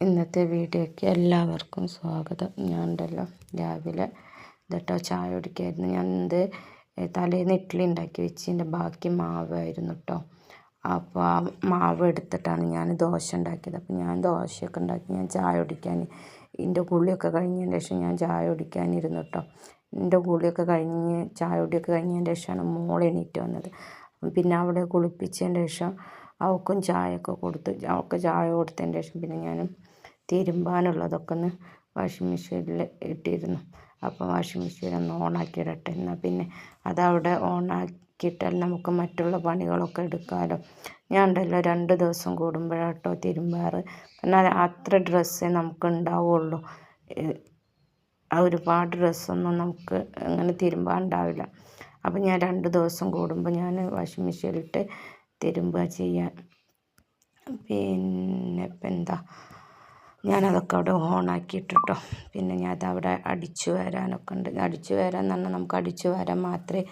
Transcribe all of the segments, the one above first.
ഇന്നത്തെ വീഡിയോയ്ക്ക് എല്ലാവർക്കും സ്വാഗതം. ഞാൻ ഉണ്ടല്ലോ രാവിലെ ഇതട്ടോ ചായ കുടിക്കായിരുന്നു. ഞാൻ എന്ത് തലേന്ന് ഇഡ്ഡലി ഉണ്ടാക്കി വെച്ചതിന്റെ ബാക്കി മാവായിരുന്നു കേട്ടോ അപ്പോൾ ആ മാവ് എടുത്തിട്ടാണ് ഞാൻ ദോശ ഉണ്ടാക്കിയത്. അപ്പോൾ ഞാൻ ദോശയൊക്കെ ഉണ്ടാക്കി. ഞാൻ ചായ കുടിക്കാൻ എന്റെ കുളിയൊക്കെ കഴിഞ്ഞതിന് ശേഷം ഞാൻ ചായ കുടിക്കാനിരുന്നു കേട്ടോ എന്റെ കുളിയൊക്കെ കഴിഞ്ഞ് ചായ കുടിയൊക്കെ കഴിഞ്ഞതിന് ശേഷമാണ് മോൾ എണീറ്റ് വന്നത്. പിന്നെ അവിടെ കുളിപ്പിച്ചതിന് ശേഷം അവൾക്കും ചായയൊക്കെ കൊടുത്ത് അവൾക്ക് ചായ കൊടുത്തതിന് ശേഷം പിന്നെ ഞാൻ തിരുമ്പാനുള്ളതൊക്കെ ഒന്ന് വാഷിംഗ് മെഷീനിൽ ഇട്ടിരുന്നു. അപ്പോൾ വാഷിംഗ് മെഷീൻ ഒന്ന് ഓണാക്കി ഇടട്ടെ എന്നാൽ പിന്നെ അതവിടെ ഓണാക്കിയിട്ടാൽ നമുക്ക് മറ്റുള്ള പണികളൊക്കെ എടുക്കാമല്ലോ ഞാൻ ഉണ്ടല്ലോ രണ്ട് ദിവസം കൂടുമ്പോഴാട്ടോ തിരുമ്പാറ്. എന്നാൽ അത്ര ഡ്രസ്സേ നമുക്ക് ഉണ്ടാവുള്ളൂ. ഒരുപാട് ഡ്രസ്സൊന്നും നമുക്ക് അങ്ങനെ തിരുമ്പാൻ ഉണ്ടാവില്ല. അപ്പോൾ ഞാൻ രണ്ട് ദിവസം കൂടുമ്പോൾ ഞാൻ വാഷിംഗ് മെഷീനിലിട്ട് തിരുമ്പുക ചെയ്യാൻ. പിന്നെ ഇപ്പം എന്താ? ഞാനതൊക്കെ അവിടെ ഓണാക്കിയിട്ടോ പിന്നെ ഞാൻ അതവിടെ അടിച്ചു വരാനൊക്കെ ഉണ്ട്. അടിച്ചു വരാൻ പറഞ്ഞാൽ നമുക്ക് അടിച്ചു വരാൻ മാത്രമേ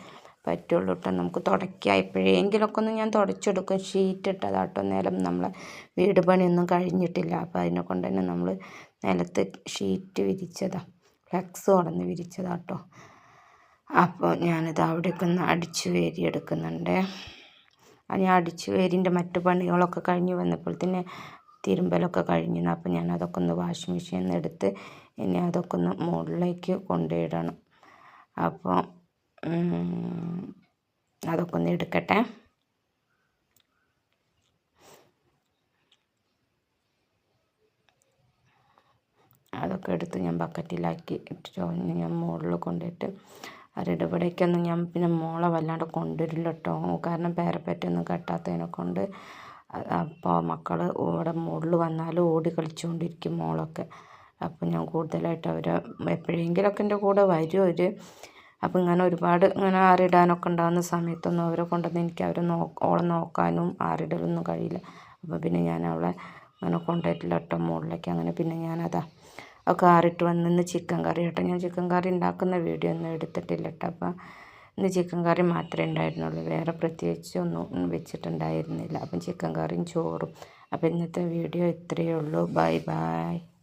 പറ്റുള്ളൂ കേട്ടോ നമുക്ക് തുടയ്ക്കുക എപ്പോഴെങ്കിലൊക്കെ ഒന്ന് ഞാൻ തുടച്ചെടുക്കും. ഷീറ്റ് ഇട്ടതാട്ടോ നിലം. നമ്മളെ വീട് പണിയൊന്നും കഴിഞ്ഞിട്ടില്ല. അപ്പോൾ അതിനെ കൊണ്ട് തന്നെ നമ്മൾ നിലത്ത് ഷീറ്റ് വിരിച്ചതാണ് ഫ്ലെക്സ് കൊടന്ന് വിരിച്ചതാട്ടോ. അപ്പോൾ ഞാനിത് അവിടേക്കൊന്ന് അടിച്ചു വേരി എടുക്കുന്നുണ്ട് ഞാൻ അടിച്ച് വേരിന്റെ മറ്റു പണികളൊക്കെ കഴിഞ്ഞ് വന്നപ്പോൾ തന്നെ തിരുമ്പലൊക്കെ കഴിഞ്ഞു അപ്പോൾ ഞാൻ അതൊക്കെ ഒന്ന് വാഷിംഗ് മെഷീനിൽ നിന്ന് എടുത്ത് ഇനി അതൊക്കെ ഒന്ന് മുകളിലേക്ക് കൊണ്ടുപോയിടണം അപ്പോൾ അതൊക്കെ ഒന്ന് എടുക്കട്ടെ. അതൊക്കെ എടുത്ത് ഞാൻ ബക്കറ്റിലാക്കി ഇട്ടിട്ട് ഞാൻ മുകളിൽ കൊണ്ടുപോയിട്ട് അവരുടെ ഞാൻ പിന്നെ മോളെ വല്ലാണ്ട് കൊണ്ടുവരില്ല കേട്ടോ കാരണം പേരപ്പറ്റൊന്നും കെട്ടാത്തതിനെ കൊണ്ട് അപ്പോൾ മക്കൾ ഇവിടെ മുകളിൽ വന്നാൽ ഓടി കളിച്ചുകൊണ്ടിരിക്കും മോളൊക്കെ. അപ്പോൾ ഞാൻ കൂടുതലായിട്ട് അവരെ എപ്പോഴെങ്കിലൊക്കെ എന്റെ കൂടെ വരും അവർ അപ്പോൾ ഇങ്ങനെ ഒരുപാട് ഇങ്ങനെ ആറിടാനൊക്കെ ഉണ്ടാകുന്ന സമയത്തൊന്നും അവരെ കൊണ്ടുവന്ന് എനിക്ക് അവരെ നോ ഓളെ നോക്കാനും ആറിടലൊന്നും കഴിയില്ല. അപ്പോൾ പിന്നെ ഞാൻ അവളെ അങ്ങനെ കൊണ്ടുപോയിട്ടില്ല കേട്ടോ മുകളിലേക്ക് അങ്ങനെ പിന്നെ ഞാനതാ ഒക്കെ ആറിട്ട് വന്നിന്ന് ചിക്കൻ കറി കേട്ടോ. ഞാൻ ചിക്കൻ കറി ഉണ്ടാക്കുന്ന വീഡിയോ ഒന്നും എടുത്തിട്ടില്ല കേട്ടോ. അപ്പോൾ ഇന്ന് ചിക്കൻ കറി മാത്രമേ ഉണ്ടായിരുന്നുള്ളൂ. വേറെ പ്രത്യേകിച്ച് ഒന്നും വെച്ചിട്ടുണ്ടായിരുന്നില്ല. അപ്പം ചിക്കൻ കറിയും ചോറും. അപ്പം ഇന്നത്തെ വീഡിയോ ഇത്രയേ ഉള്ളൂ. Bye bye.